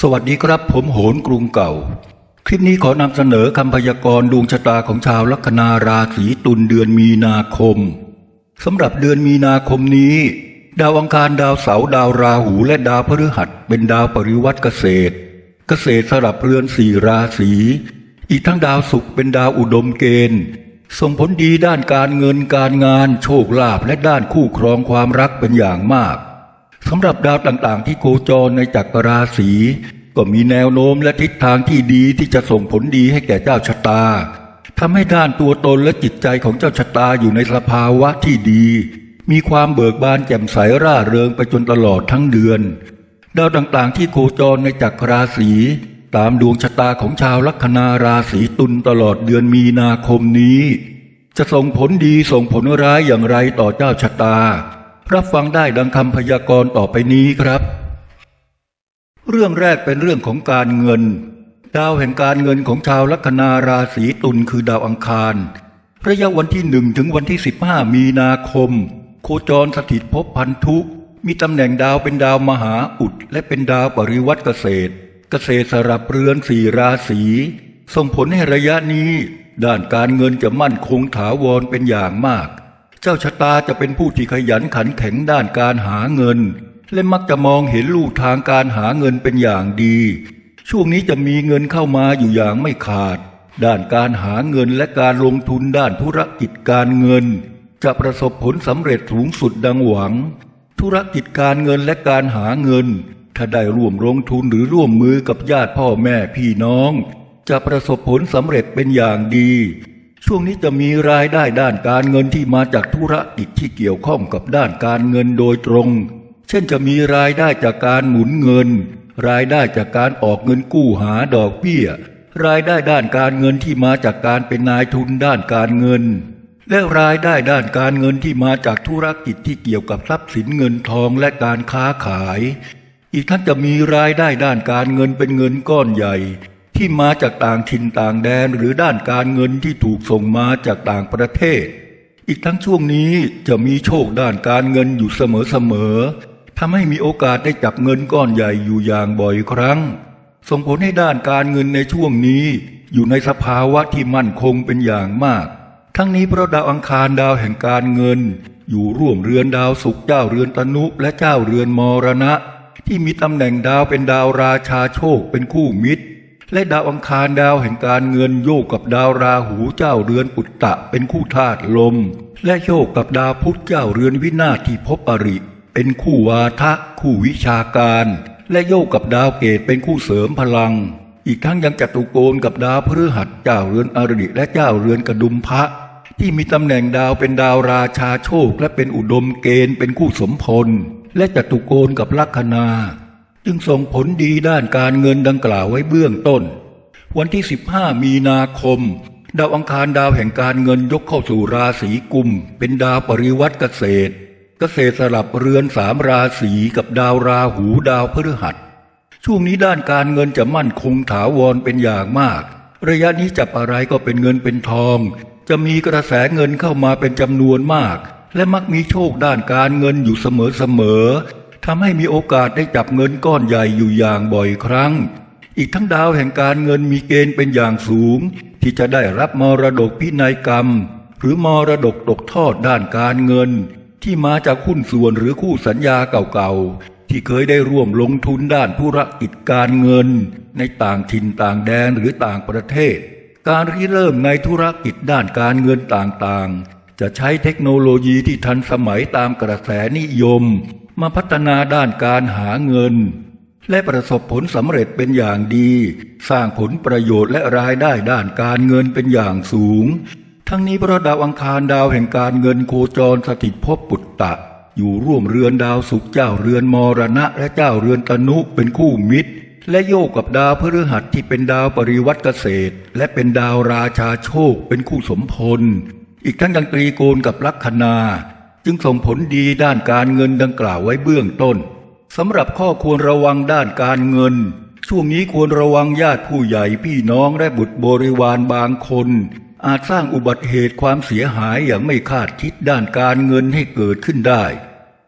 สวัสดีครับผมโหนกรุงเก่า คลิปนี้ขอนำเสนอคำพยากรณ์ดวงชะตาของชาวลัคนาราศีตุลเดือนมีนาคมสำหรับเดือนมีนาคมนี้ ดาวอังคารดาวเสาร์ดาวราหูและดาวพฤหัสเป็นดาวปริวัติเกษตร เกษตรสลับเรือนสี่ราศีอีกทั้งดาวศุกร์เป็นดาวอุดมเกณฑ์ ส่งผลดีด้านการเงินการงาน โชคลาภและด้านคู่ครองความรักเป็นอย่างมาก สำหรับดาวต่างๆ ที่โคจรในจักรราศีก็มีแนวโน้มและทิศทางที่ดีที่จะส่งผลดีให้แก่เจ้าชะตาทำให้ด้านตัวตนและจิตใจของเจ้าชะตาอยู่ในสภาวะที่ดี มีความเบิกบานแจ่มใสร่าเริงไปจนตลอดทั้งเดือน ดาวต่างๆ ที่โคจรในจักรราศีตามดวงชะตาของชาวลัคนาราศีตุลตลอดเดือนมีนาคมนี้ จะส่งผลดีส่งผลร้ายอย่างไรต่อเจ้าชะตา รับฟังได้ดังคำพยากรณ์ต่อไปนี้ครับ เรื่องแรกเป็นเรื่องของการเงิน ดาวแห่งการเงินของชาวลัคนาราศีตุลคือดาวอังคารระยะวันที่หนึ่งถึงวันที่สิบห้ามีนาคม โคจรสถิตภพพันธุ มีตำแหน่งดาวเป็นดาวมหาอุด และเป็นดาวปริวัติเกษตร เกษตรสลับเรือนสี่ราศีส่งผลให้ระยะนี้ ด้านการเงินจะมั่นคงถาวรเป็นอย่างมาก เจ้าชะตาจะเป็นผู้ที่ขยันขันแข็งด้านการหาเงิน และมักจะมองเห็นลู่ทางการหาเงินเป็นอย่างดี ช่วงนี้จะมีเงินเข้ามาอยู่อย่างไม่ขาด ด้านการหาเงินและการลงทุนด้านธุรกิจการเงิน จะประสบผลสำเร็จสูงสุดดังหวัง ธุรกิจการเงินและการหาเงิน ถ้าได้ร่วมลงทุนหรือร่วมมือกับญาติพ่อแม่พี่น้อง จะประสบผลสำเร็จเป็นอย่างดี ช่วงนี้จะมีรายได้ด้านการเงินที่มาจากธุรกิจที่เกี่ยวข้องกับด้านการเงินโดยตรง เช่นจะมีรายได้จากการหมุนเงิน รายได้จากการออกเงินกู้หาดอกเบี้ย รายได้ด้านการเงินที่มาจากการเป็นนายทุนด้านการเงิน และรายได้ด้านการเงินที่มาจากธุรกิจที่เกี่ยวกับทรัพย์สินเงินทองและการค้าขาย อีกทั้งจะมีรายได้ด้านการเงินเป็นเงินก้อนใหญ่ ที่มาจากต่างถิ่นต่างแดนหรือด้านการเงินที่ถูกส่งมาจากต่างประเทศ อีกทั้งช่วงนี้จะมีโชคด้านการเงินอยู่เสมอๆทำให้มีโอกาสได้จับเงินก้อนใหญ่อยู่อย่างบ่อยครั้ง ส่งผลให้ด้านการเงินในช่วงนี้ อยู่ในสภาวะที่มั่นคงเป็นอย่างมาก ทั้งนี้เพราะดาวอังคารดาวแห่งการเงิน อยู่ร่วมเรือนดาวศุกเจ้าเรือนตนุและเจ้าเรือนมรณะ ที่มีตำแหน่งดาวเป็นดาวราชาโชคเป็นคู่มิตร และดาวอังคารดาวแห่งการเงินโยกกับดาวราหูเจ้าเรือนปุตตะเป็นคู่ธาตุลม และโยกกับดาวพุธเจ้าเรือนวินาศที่พบอริ เป็นคู่วาทะคู่วิชาการ และโยกกับดาวเกตเป็นคู่เสริมพลัง อีกทั้งยังจัตุโกณกับดาวพฤหัสเจ้าเรือนอริและเจ้าเรือนกระดุมพระ ที่มีตำแหน่งดาวเป็นดาวราชาโชค และเป็นอุดมเกณฑ์เป็นคู่สมพลและจัตุโกณกับลัคนา จึงส่งผลดีด้านการเงินดังกล่าวไว้เบื้องต้น วันที่ 15 มีนาคม ดาวอังคารดาวแห่งการเงินยกเข้าสู่ราศีกุม เป็นดาวปริวัติเกษตร เกษตรสลับเรือนสามราศีกับดาวราหูดาวพฤหัส ช่วงนี้ด้านการเงินจะมั่นคงถาวรเป็นอย่างมาก ระยะนี้จับอะไรก็เป็นเงินเป็นทอง จะมีกระแสเงินเข้ามาเป็นจำนวนมาก และมักมีโชคด้านการเงินอยู่เสมอๆ ทำให้มีโอกาสได้จับเงินก้อนใหญ่อยู่อย่างบ่อยครั้ง อีกทั้งดาวแห่งการเงินมีเกณฑ์เป็นอย่างสูง ที่จะได้รับมรดกพินัยกรรม หรือมรดกตกทอดด้านการเงิน ที่มาจากหุ้นส่วนหรือคู่สัญญาเก่าๆ ที่เคยได้ร่วมลงทุนด้านธุรกิจการเงิน ในต่างถิ่นต่างแดนหรือต่างประเทศ การริเริ่มในธุรกิจด้านการเงินต่างๆ จะใช้เทคโนโลยีที่ทันสมัยตามกระแสนิยม มาพัฒนาด้านการหาเงิน และประสบผลสำเร็จเป็นอย่างดี สร้างผลประโยชน์และรายได้ด้านการเงินเป็นอย่างสูง ทั้งนี้เพราะดาวอังคารดาวแห่งการเงินโคจรสถิตภพปุตตะ อยู่ร่วมเรือนดาวศุกร์เจ้าเรือนมรณะ และเจ้าเรือนตนุเป็นคู่มิตร และโยกกับดาวพฤหัสที่เป็นดาวปริวัติเกษตร และเป็นดาวราชาโชคเป็นคู่สมพล อีกทั้งยังตรีโกณกับลัคนา จึงส่งผลดีด้านการเงินดังกล่าวไว้เบื้องต้นสำหรับข้อควรระวังด้านการเงิน ช่วงนี้ควรระวังญาติผู้ใหญ่พี่น้องและบุตรบริวารบางคน อาจสร้างอุบัติเหตุความเสียหายอย่างไม่คาดคิดด้านการเงินให้เกิดขึ้นได้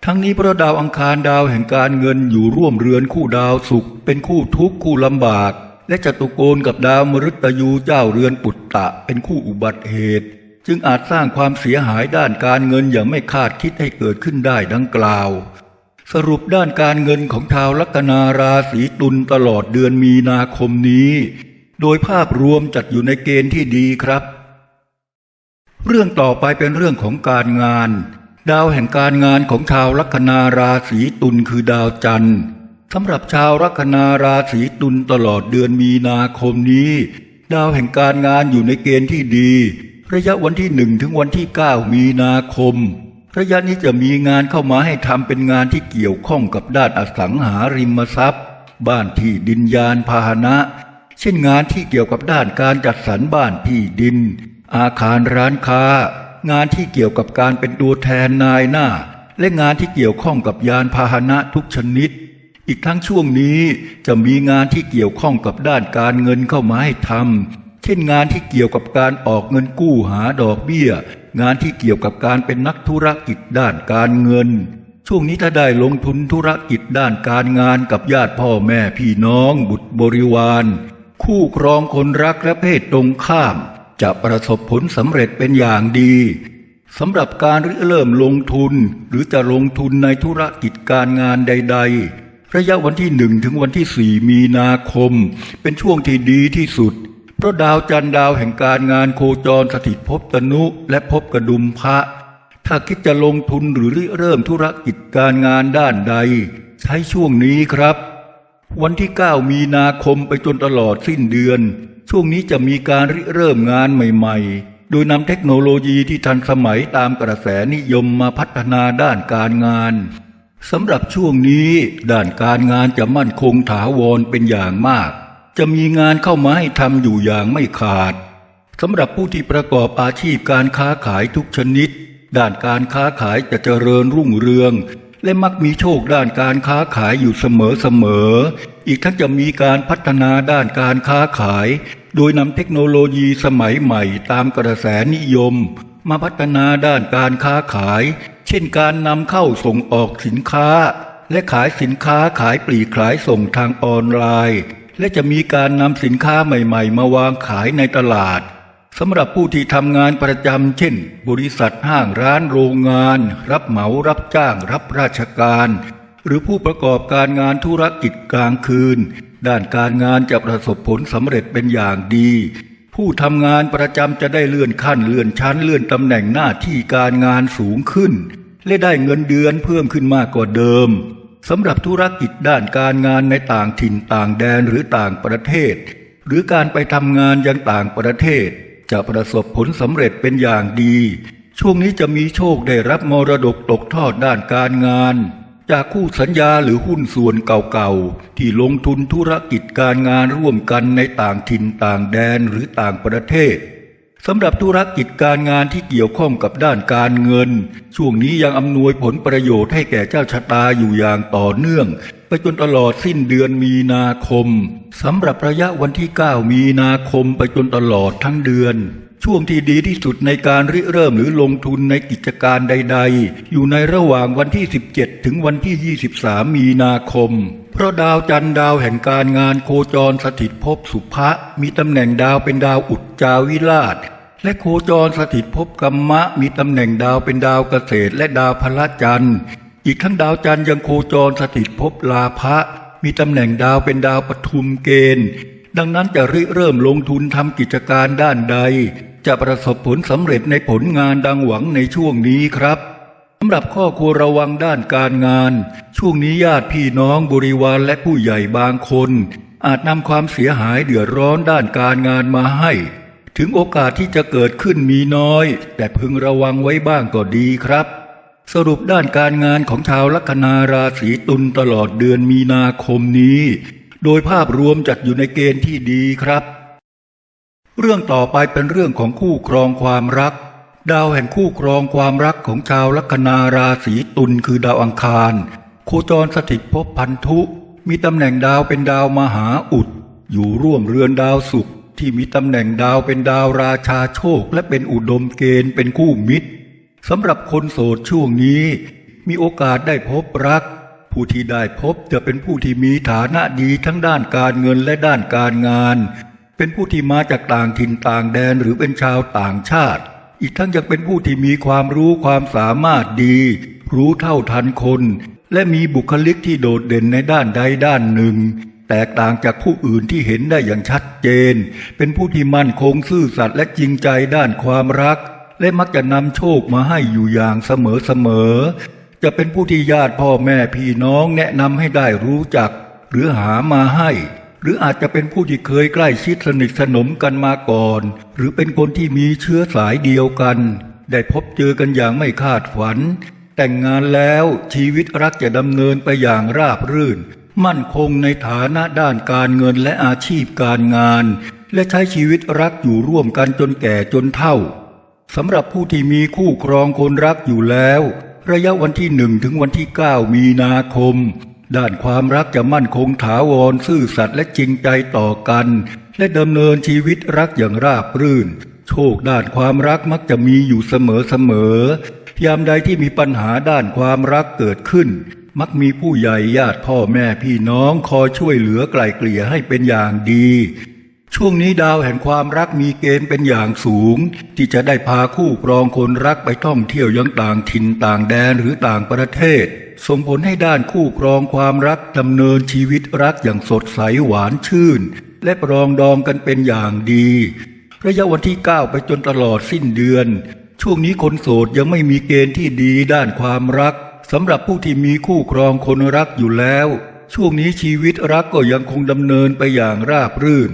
ทั้งนี้เพราะดาวอังคารดาวแห่งการเงินอยู่ร่วมเรือนคู่ดาวสุข เป็นคู่ทุกข์คู่ลำบาก และจตุโกณกับดาวมฤตยูเจ้าเรือนปุตตะเป็นคู่อุบัติเหตุ จึงอาจสร้างความเสียหายด้านการเงินอย่างไม่คาดคิดให้เกิดขึ้นได้ดังกล่าว สรุปด้านการเงินของชาวลัคนาราศีตุลตลอดเดือนมีนาคมนี้ โดยภาพรวมจัดอยู่ในเกณฑ์ที่ดีครับ เรื่องต่อไปเป็นเรื่องของการงาน ดาวแห่งการงานของชาวลัคนาราศีตุลคือดาวจันทร์สำหรับชาวลัคนาราศีตุลตลอดเดือนมีนาคมนี้ ดาวแห่งการงานอยู่ในเกณฑ์ที่ดี ระยะวันที่หนึ่งถึงวันที่เก้ามีนาคม ระยะนี้จะมีงานเข้ามาให้ทำเป็นงานที่เกี่ยวข้องกับด้านอสังหาริมทรัพย์ บ้านที่ดินยานพาหนะ เช่นงานที่เกี่ยวกับด้านการจัดสรรบ้านที่ดิน อาคารร้านค้า งานที่เกี่ยวกับการเป็นตัวแทนนายหน้า และงานที่เกี่ยวข้องกับยานพาหนะทุกชนิด อีกทั้งช่วงนี้จะมีงานที่เกี่ยวข้องกับด้านการเงินเข้ามาให้ทำ เช่นงานที่เกี่ยวกับการออกเงินกู้หาดอกเบี้ย งานที่เกี่ยวกับการเป็นนักธุรกิจด้านการเงิน ช่วงนี้ถ้าได้ลงทุนธุรกิจด้านการงานกับญาติพ่อแม่พี่น้อง บุตรบริวาร คู่ครองคนรักและเพศตรงข้าม จะประสบผลสำเร็จเป็นอย่างดีสำหรับการริเริ่มลงทุน หรือจะลงทุนในธุรกิจการงานใด ๆ ระยะวันที่หนึ่งถึงวันที่สี่มีนาคม เป็นช่วงที่ดีที่สุด เพราะดาวจันทร์ดาวแห่งการงานโคจรสถิตภพตนุและภพกระดุมพระ ถ้าคิดจะลงทุนหรือริเริ่มธุรกิจการงานด้านใด ใช้ช่วงนี้ครับ วันที่ 9 มีนาคมไปจนตลอดสิ้นเดือน ช่วงนี้จะมีการริเริ่มงานใหม่ ๆ โดยนำเทคโนโลยีที่ทันสมัยตามกระแสนิยมมาพัฒนาด้านการงานสำหรับช่วงนี้ด้านการงานจะมั่นคงถาวรเป็นอย่างมาก จะมีงานเข้ามาให้ทำอยู่อย่างไม่ขาดสำหรับผู้ที่ประกอบอาชีพการค้าขายทุกชนิด ด้านการค้าขายจะเจริญรุ่งเรือง และมักมีโชคด้านการค้าขายอยู่เสมอๆอีกทั้งจะมีการพัฒนาด้านการค้าขาย โดยนำเทคโนโลยีสมัยใหม่ตามกระแสนิยม มาพัฒนาด้านการค้าขาย เช่นการนำเข้าส่งออกสินค้า และขายสินค้าขายปลีกขายส่งทางออนไลน์ และจะมีการนำสินค้าใหม่ ๆ มาวางขายในตลาดสำหรับผู้ที่ทำงานประจำเช่น บริษัทห้างร้านโรงงาน รับเหมารับจ้าง รับราชการ หรือผู้ประกอบการงานธุรกิจกลางคืน ด้านการงานจะประสบผลสำเร็จเป็นอย่างดี ผู้ทำงานประจำจะได้เลื่อนขั้นเลื่อนชั้นเลื่อนตำแหน่งหน้าที่การงานสูงขึ้น และได้เงินเดือนเพิ่มขึ้นมากกว่าเดิม สำหรับธุรกิจด้านการงานในต่างถิ่นต่างแดนหรือต่างประเทศ หรือการไปทำงานยังต่างประเทศ จะประสบผลสำเร็จเป็นอย่างดี ช่วงนี้จะมีโชคได้รับมรดกตกทอดด้านการงาน จากคู่สัญญาหรือหุ้นส่วนเก่าๆ ที่ลงทุนธุรกิจการงานร่วมกันในต่างถิ่นต่างแดนหรือต่างประเทศ สำหรับธุรกิจการงานที่เกี่ยวข้องกับด้านการเงิน ช่วงนี้ยังอำนวยผลประโยชน์ให้แก่เจ้าชะตาอยู่อย่างต่อเนื่อง ไปจนตลอดสิ้นเดือนมีนาคมสำหรับระยะวันที่ 9 มีนาคมไปจนตลอดทั้งเดือน ช่วงที่ดีที่สุดในการริเริ่มหรือลงทุนในกิจการใด ๆ อยู่ในระหว่างวันที่ 17 ถึงวันที่ 23 มีนาคมเพราะดาวจันทร์ดาวแห่งการงานโคจรสถิตภพสุภะมีตำแหน่งดาวเป็นดาวอุจจาวิราช และโคจรสถิตภพกรรมะมีตำแหน่งดาวเป็นดาวเกษตรและดาวพละจันทร์ อีกทั้งดาวจันทร์ยังโคจรสถิตภพลาภะมีตำแหน่งดาวเป็นดาวปทุมเกณฑ์ ดังนั้นจะริเริ่มลงทุนทำกิจการด้านใด จะประสบผลสำเร็จในผลงานดังหวังในช่วงนี้ครับสำหรับข้อควรระวังด้านการงาน ช่วงนี้ญาติพี่น้องบริวารและผู้ใหญ่บางคน อาจนำความเสียหายเดือดร้อนด้านการงานมาให้ ถึงโอกาสที่จะเกิดขึ้นมีน้อย แต่พึงระวังไว้บ้างก็ดีครับ สรุปด้านการงานของชาวลัคนาราศีตุลตลอดเดือนมีนาคมนี้ โดยภาพรวมจัดอยู่ในเกณฑ์ที่ดีครับ เรื่องต่อไปเป็นเรื่องของคู่ครองความรัก ดาวแห่งคู่ครองความรักของชาวลัคนาราศีตุลคือดาวอังคาร โคจรสถิตภพพันธุ มีตำแหน่งดาวเป็นดาวมหาอุด อยู่ร่วมเรือนดาวศุกร์ ที่มีตำแหน่งดาวเป็นดาวราชาโชค และเป็นอุดมเกณฑ์เป็นคู่มิตรสำหรับคนโสดช่วงนี้ มีโอกาสได้พบรัก ผู้ที่ได้พบจะเป็นผู้ที่มีฐานะดีทั้งด้านการเงินและด้านการงาน เป็นผู้ที่มาจากต่างถิ่นต่างแดนหรือเป็นชาวต่างชาติ อีกทั้งยังเป็นผู้ที่มีความรู้ความสามารถดี รู้เท่าทันคน และมีบุคลิกที่โดดเด่นในด้านใดด้านหนึ่ง แตกต่างจากผู้อื่นที่เห็นได้อย่างชัดเจน เป็นผู้ที่มั่นคงซื่อสัตย์และจริงใจด้านความรัก และมักจะนำโชคมาให้อยู่อย่างเสมอเสมอๆ จะเป็นผู้ที่ญาติพ่อแม่พี่น้องแนะนำให้ได้รู้จัก หรือหามาให้ หรืออาจจะเป็นผู้ที่เคยใกล้ชิดสนิทสนมกันมาก่อน หรือเป็นคนที่มีเชื้อสายเดียวกัน ได้พบเจอกันอย่างไม่คาดฝัน แต่งงานแล้วชีวิตรักจะดำเนินไปอย่างราบรื่น มั่นคงในฐานะด้านการเงินและอาชีพการงาน และใช้ชีวิตรักอยู่ร่วมกันจนแก่จนเฒ่าสำหรับผู้ที่มีคู่ครองคนรักอยู่แล้ว ระยะวันที่หนึ่งถึงวันที่เก้ามีนาคม ด้านความรักจะมั่นคงถาวรซื่อสัตย์และจริงใจต่อกัน และดำเนินชีวิตรักอย่างราบรื่น โชคด้านความรักมักจะมีอยู่เสมอเสมอยามใดที่มีปัญหาด้านความรักเกิดขึ้น มักมีผู้ใหญ่ญาติพ่อแม่พี่น้องคอยช่วยเหลือไกล่เกลี่ยให้เป็นอย่างดี ช่วงนี้ดาวแห่งความรักมีเกณฑ์เป็นอย่างสูง ที่จะได้พาคู่ครองคนรักไปท่องเที่ยวยังต่างถิ่นต่างแดนหรือต่างประเทศ ส่งผลให้ด้านคู่ครองความรักดำเนินชีวิตรักอย่างสดใสหวานชื่น และปรองดองกันเป็นอย่างดีระยะวันที่ 9 ไปจนตลอดสิ้นเดือน ช่วงนี้คนโสดยังไม่มีเกณฑ์ที่ดีด้านความรัก สำหรับผู้ที่มีคู่ครองคนรักอยู่แล้ว ช่วงนี้ชีวิตรักก็ยังคงดำเนินไปอย่างราบรื่น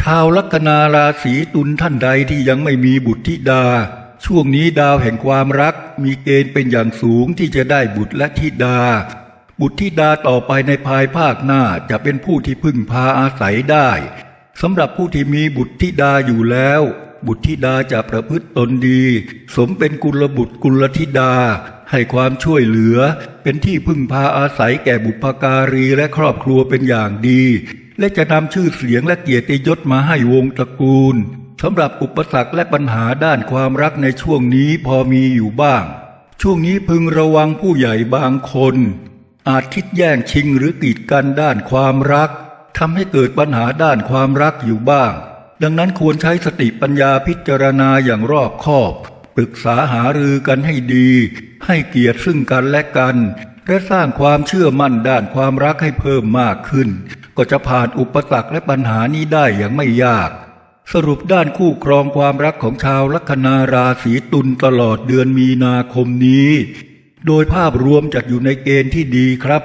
ชาวลัคนาราศีตุลท่านใดที่ยังไม่มีบุตรธิดา ช่วงนี้ดาวแห่งความรักมีเกณฑ์เป็นอย่างสูงที่จะได้บุตรและธิดา บุตรธิดาต่อไปในภายภาคหน้าจะเป็นผู้ที่พึ่งพาอาศัยได้สำหรับผู้ที่มีบุตรธิดาอยู่แล้วบุตรธิดาจะประพฤติตนดี สมเป็นกุลบุตรกุลธิดา ให้ความช่วยเหลือ เป็นที่พึ่งพาอาศัยแก่บุพการีและครอบครัวเป็นอย่างดี และจะนำชื่อเสียงและเกียรติยศมาให้วงตระกูลสำหรับอุปสรรคและปัญหาด้านความรักในช่วงนี้พอมีอยู่บ้าง ช่วงนี้พึงระวังผู้ใหญ่บางคน อาจคิดแย่งชิงหรือกีดกันด้านความรักทำให้เกิดปัญหาด้านความรักอยู่บ้าง ดังนั้นควรใช้สติปัญญาพิจารณาอย่างรอบคอบ ปรึกษาหารือกันให้ดี ให้เกียรติซึ่งกันและกัน และสร้างความเชื่อมั่นด้านความรักให้เพิ่มมากขึ้น ก็จะผ่านอุปสรรคและปัญหานี้ได้อย่างไม่ยาก สรุปด้านคู่ครองความรักของชาวลัคนาราศีตุลตลอดเดือนมีนาคมนี้ โดยภาพรวมจัดอยู่ในเกณฑ์ที่ดีครับ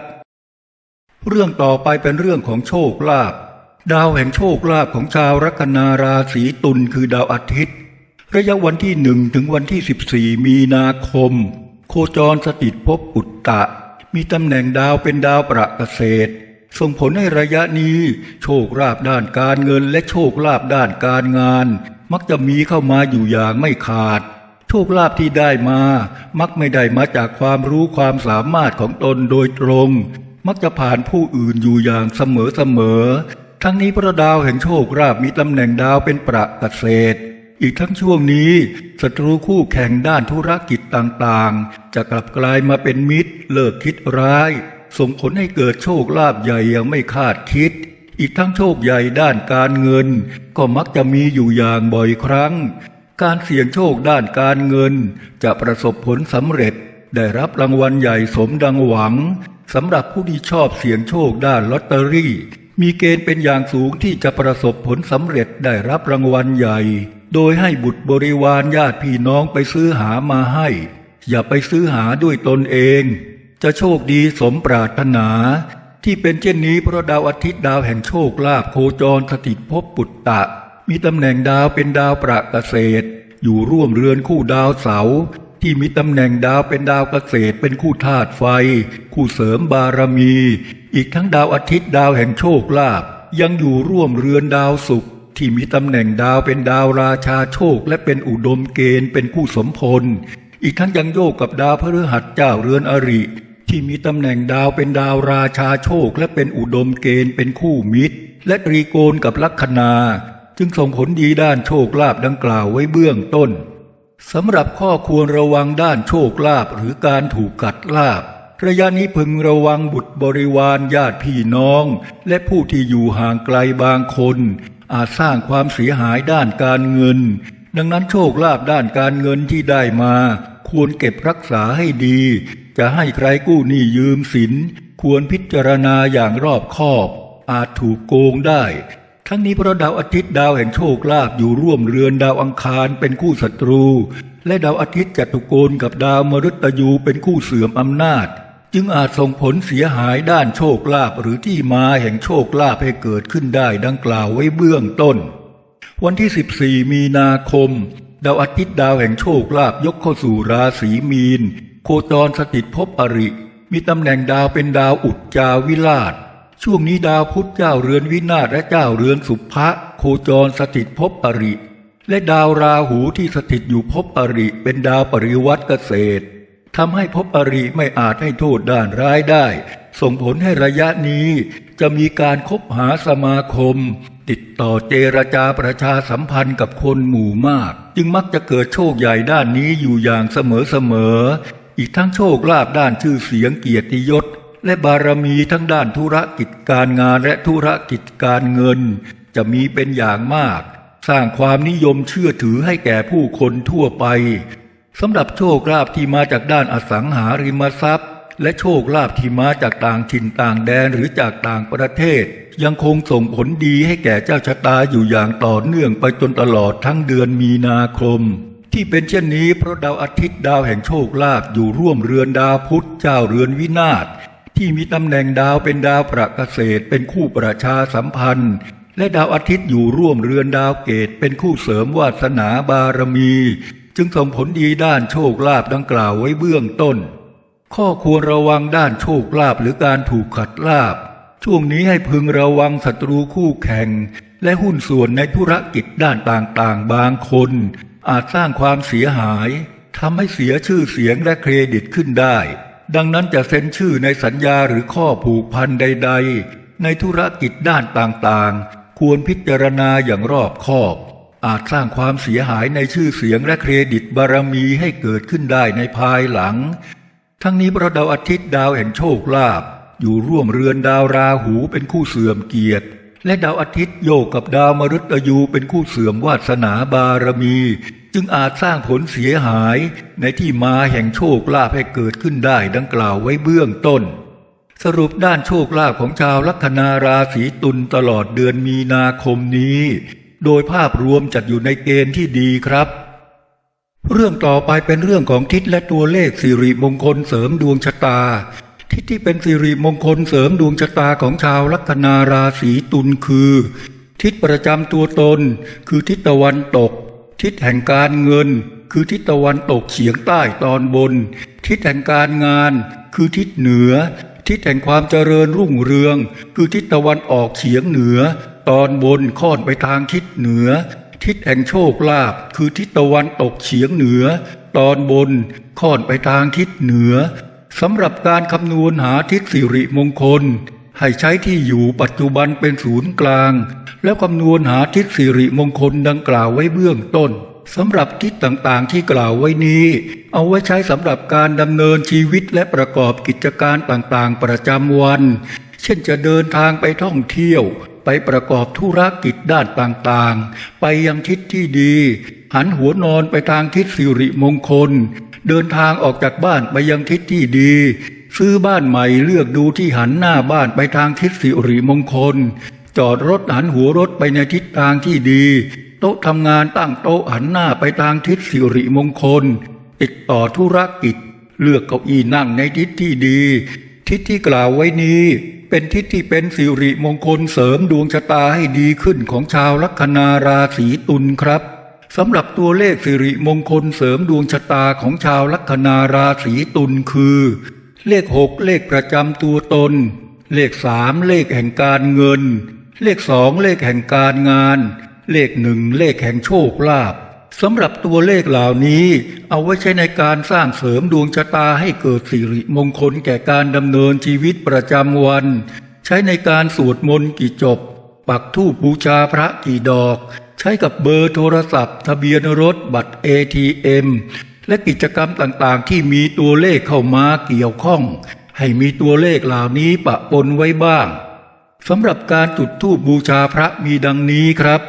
เรื่องต่อไปเป็นเรื่องของโชคลาภดาวแห่งโชคลาภของชาวลัคนาราศีตุลคือดาวอาทิตย์ ระยะวันที่หนึ่งถึงวันที่ 14 มีนาคม โคจรสถิตภพปุตตะ มีตำแหน่งดาวเป็นดาวประเกษตรส่งผลให้ระยะนี้ โชคลาภด้านการเงินและโชคลาภด้านการงาน มักจะมีเข้ามาอยู่อย่างไม่ขาด โชคลาภที่ได้มา มักไม่ได้มาจากความรู้ความสามารถของตนโดยตรง มักจะผ่านผู้อื่นอยู่อย่างเสมอเสมอๆทั้งนี้พระดาวแห่งโชคลาภมีตำแหน่งดาวเป็นประเกษตร อีกทั้งช่วงนี้ศัตรูคู่แข่งด้านธุรกิจต่างๆ จะกลับกลายมาเป็นมิตร เลิกคิดร้าย ส่งผลให้เกิดโชคลาภใหญ่ย่างไม่คาดคิด อีกทั้งโชคใหญ่ด้านการเงิน ก็มักจะมีอยู่อย่างบ่อยครั้ง การเสี่ยงโชคด้านการเงิน จะประสบผลสำเร็จ ได้รับรางวัลใหญ่สมดังหวังสำหรับผู้ที่ชอบเสี่ยงโชคด้านลอตเตอรี่ มีเกณฑ์เป็นอย่างสูงที่จะประสบผลสำเร็จได้รับรางวัลใหญ่ โดยให้บุตรบริวารญาติพี่น้องไปซื้อหามาให้ อย่าไปซื้อหาด้วยตนเอง จะโชคดีสมปรารถนา ที่เป็นเช่นนี้เพราะดาวอาทิตย์ดาวแห่งโชคลาภโคจรสถิตภพปุตตะ มีตำแหน่งดาวเป็นดาวประเกษตร อยู่ร่วมเรือนคู่ดาวเสาที่มีตำแหน่งดาวเป็นดาวเกษตรเป็นคู่ธาตุไฟ คู่เสริมบารมี อีกทั้งดาวอาทิตย์ดาวแห่งโชคลาภยังอยู่ร่วมเรือนดาวศุกร์ ที่มีตำแหน่งดาวเป็นดาวราชาโชค และเป็นอุดมเกณฑ์เป็นคู่สมพล อีกทั้งยังโยกกับดาวพฤหัสเจ้าเรือนอริ ที่มีตำแหน่งดาวเป็นดาวราชาโชค และเป็นอุดมเกณฑ์เป็นคู่มิตร และตรีโกณกับลัคนา จึงส่งผลดีด้านโชคลาภดังกล่าวไว้เบื้องต้นสำหรับข้อควรระวังด้านโชคลาภหรือการถูกกัดลาบระยะนี้พึงระวังบุตรบริวารญาติพี่น้อง และผู้ที่อยู่ห่างไกลบางคน อาจสร้างความเสียหายด้านการเงิน ดังนั้นโชคลาภด้านการเงินที่ได้มา ควรเก็บรักษาให้ดี จะให้ใครกู้หนี้ยืมสิน ควรพิจารณาอย่างรอบคอบ อาจถูกโกงได้ ทั้งนี้เพราะดาวอาทิตย์ดาวแห่งโชคลาภอยู่ร่วมเรือนดาวอังคารเป็นคู่ศัตรู และดาวอาทิตย์จัตุโกนกับดาวมฤตยูเป็นคู่เสื่อมอำนาจ จึงอาจส่งผลเสียหายด้านโชคลาภหรือที่มาแห่งโชคลาภให้เกิดขึ้นได้ดังกล่าวไว้เบื้องต้น วันที่ 14 มีนาคม ดาวอาทิตย์ดาวแห่งโชคลาภยกเข้าสู่ราศีมีน โคจรสถิตภพอริ มีตำแหน่งดาวเป็นดาวอุจจาวิราช ช่วงนี้ดาวพุธเจ้าเรือนวินาศและเจ้าเรือนสุภะโคจรสถิตภพอริ และดาวราหูที่สถิตอยู่ภพอริเป็นดาวปริวัติเกษตร ทำให้ภพอริไม่อาจให้โทษด้านร้ายได้ ส่งผลให้ระยะนี้ จะมีการคบหาสมาคม ติดต่อเจรจาประชาสัมพันธ์กับคนหมู่มาก จึงมักจะเกิดโชคใหญ่ด้านนี้อยู่อย่างเสมอๆอีกทั้งโชคลาภด้านชื่อเสียงเกียรติยศ และบารมีทั้งด้านธุรกิจการงานและธุรกิจการเงิน จะมีเป็นอย่างมาก สร้างความนิยมเชื่อถือให้แก่ผู้คนทั่วไป สำหรับโชคลาภที่มาจากด้านอสังหาริมทรัพย์ และโชคลาภที่มาจากต่างถิ่นต่างแดนหรือจากต่างประเทศ ยังคงส่งผลดีให้แก่เจ้าชะตาอยู่อย่างต่อเนื่องไปจนตลอดทั้งเดือนมีนาคม ที่เป็นเช่นนี้เพราะดาวอาทิตย์ดาวแห่งโชคลาภอยู่ร่วมเรือนดาวพุธเจ้าเรือนวินาศที่มีตำแหน่งดาวเป็นดาวประเกษตรเป็นคู่ประชาสัมพันธ์ และดาวอาทิตย์อยู่ร่วมเรือนดาวเกตเป็นคู่เสริมวาสนาบารมี จึงส่งผลดีด้านโชคลาภดังกล่าวไว้เบื้องต้น ข้อควรระวังด้านโชคลาภหรือการถูกขัดลาภช่วงนี้ให้พึงระวังศัตรูคู่แข่ง และหุ้นส่วนในธุรกิจด้านต่างๆ บางคน อาจสร้างความเสียหายทำให้เสียชื่อเสียงและเครดิตขึ้นได้ ดังนั้นจะเซ็นชื่อในสัญญาหรือข้อผูกพันใด ๆ ในธุรกิจด้านต่างๆ ควรพิจารณาอย่างรอบคอบ อาจสร้างความเสียหายในชื่อเสียงและเครดิตบารมีให้เกิดขึ้นได้ในภายหลัง ทั้งนี้เพราะดาวอาทิตย์ดาวแห่งโชคลาภอยู่ร่วมเรือนดาวราหูเป็นคู่เสื่อมเกียรติ และดาวอาทิตย์โยกกับดาวมฤตยูเป็นคู่เสื่อมวาสนาบารมี จึงอาจสร้างผลเสียหายในที่มาแห่งโชคลาภให้เกิดขึ้นได้ดังกล่าวไว้เบื้องต้นสรุปด้านโชคลาภของชาวลัคนาราศีตุลตลอดเดือนมีนาคมนี้ โดยภาพรวมจัดอยู่ในเกณฑ์ที่ดีครับ เรื่องต่อไปเป็นเรื่องของทิศและตัวเลขสิริมงคลเสริมดวงชะตา ทิศที่เป็นสิริมงคลเสริมดวงชะตาของชาวลัคนาราศีตุลคือ ทิศประจำตัวตน คือทิศตะวันตก ทิศแห่งการเงิน คือทิศตะวันตกเฉียงใต้ตอนบน ทิศแห่งการงาน คือทิศเหนือทิศแห่งความเจริญรุ่งเรือง คือทิศตะวันออกเฉียงเหนือ ตอนบนคอนไปทางทิศเหนือ ทิศแห่งโชคลาภคือทิศตะวันตกเฉียงเหนือ ตอนบนคอนไปทางทิศเหนือสำหรับการคำนวณหาทิศสิริมงคล ให้ใช้ที่อยู่ปัจจุบันเป็นศูนย์กลาง แล้วคำนวณหาทิศสิริมงคลดังกล่าวไว้เบื้องต้นสำหรับทิศต่างๆที่กล่าวไว้นี้ เอาไว้ใช้สำหรับการดำเนินชีวิตและประกอบกิจการต่างๆ ประจำวัน เช่นจะเดินทางไปท่องเที่ยว ไปประกอบธุรกิจด้านต่างๆ ไปยังทิศที่ดี หันหัวนอนไปทางทิศสิริมงคล เดินทางออกจากบ้านไปยังทิศที่ดี ซื้อบ้านใหม่เลือกดูที่หันหน้าบ้านไปทางทิศสิริมงคล จอดรถหันหัวรถไปในทิศทางที่ดี โต๊ะทำงานตั้งโต๊ะหันหน้าไปทางทิศสิริมงคล ติดต่อธุรกิจ เลือกเก้าอี้นั่งในทิศที่ดี ทิศที่กล่าวไว้นี้ เป็นทิศที่เป็นสิริมงคลเสริมดวงชะตาให้ดีขึ้นของชาวลัคนาราศีตุลครับสำหรับตัวเลขสิริมงคลเสริมดวงชะตาของชาวลัคนาราศีตุลคือ เลขหกเลขประจำตัวตน เลขสามเลขแห่งการเงิน เลขสองเลขแห่งการงาน เลขหนึ่งเลขแห่งโชคลาภ สำหรับตัวเลขเหล่านี้ เอาไว้ใช้ในการสร้างเสริมดวงชะตาให้เกิดสิริมงคลแก่การดำเนินชีวิตประจำวัน ใช้ในการสวดมนต์กี่จบ ปักธูปบูชาพระกี่ดอก ใช้กับเบอร์โทรศัพท์ ทะเบียนรถบัตร ATM และกิจกรรมต่างๆ ที่มีตัวเลขเข้ามาเกี่ยวข้อง ให้มีตัวเลขเหล่านี้ปะปนไว้บ้างสำหรับการจุดธูปบูชาพระมีดังนี้ครับ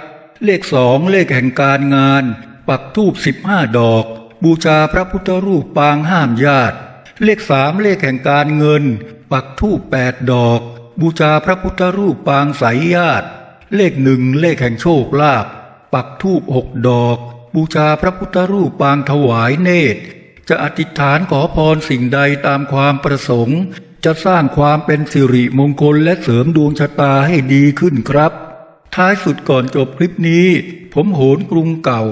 เลขสองเลขแห่งการงาน ปักธูปสิบห้าดอก บูชาพระพุทธรูปปางห้ามญาติ เลขสามเลขแห่งการเงิน ปักธูปแปดดอก บูชาพระพุทธรูปปางสายญาติ เลขหนึ่งเลขแห่งโชคลาภปักธูปหกดอก บูชาพระพุทธรูปปางถวายเนตร จะอธิษฐานขอพรสิ่งใดตามความประสงค์ จะสร้างความเป็นสิริมงคลและเสริมดวงชะตาให้ดีขึ้นครับ ท้ายสุดก่อนจบคลิปนี้ ผมโหนกรุงเก่า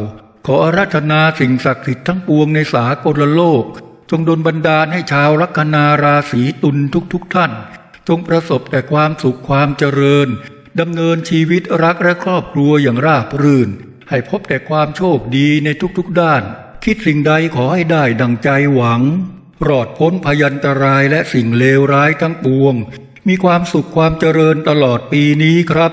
ขออาราธนาสิ่งศักดิ์สิทธิ์ทั้งปวงในสากลโลก จงดลบันดาลให้ชาวลัคนาราศีตุลทุกๆทท่าน จงประสบแต่ความสุขความเจริญดำเนินชีวิตรักและครอบครัวอย่างราบรื่น ให้พบแต่ความโชคดีในทุกๆด้าน คิดสิ่งใดขอให้ได้ดังใจหวังรอดพ้นพยันตรายและสิ่งเลวร้ายทั้งปวง มีความสุขความเจริญตลอดปีนี้ครับ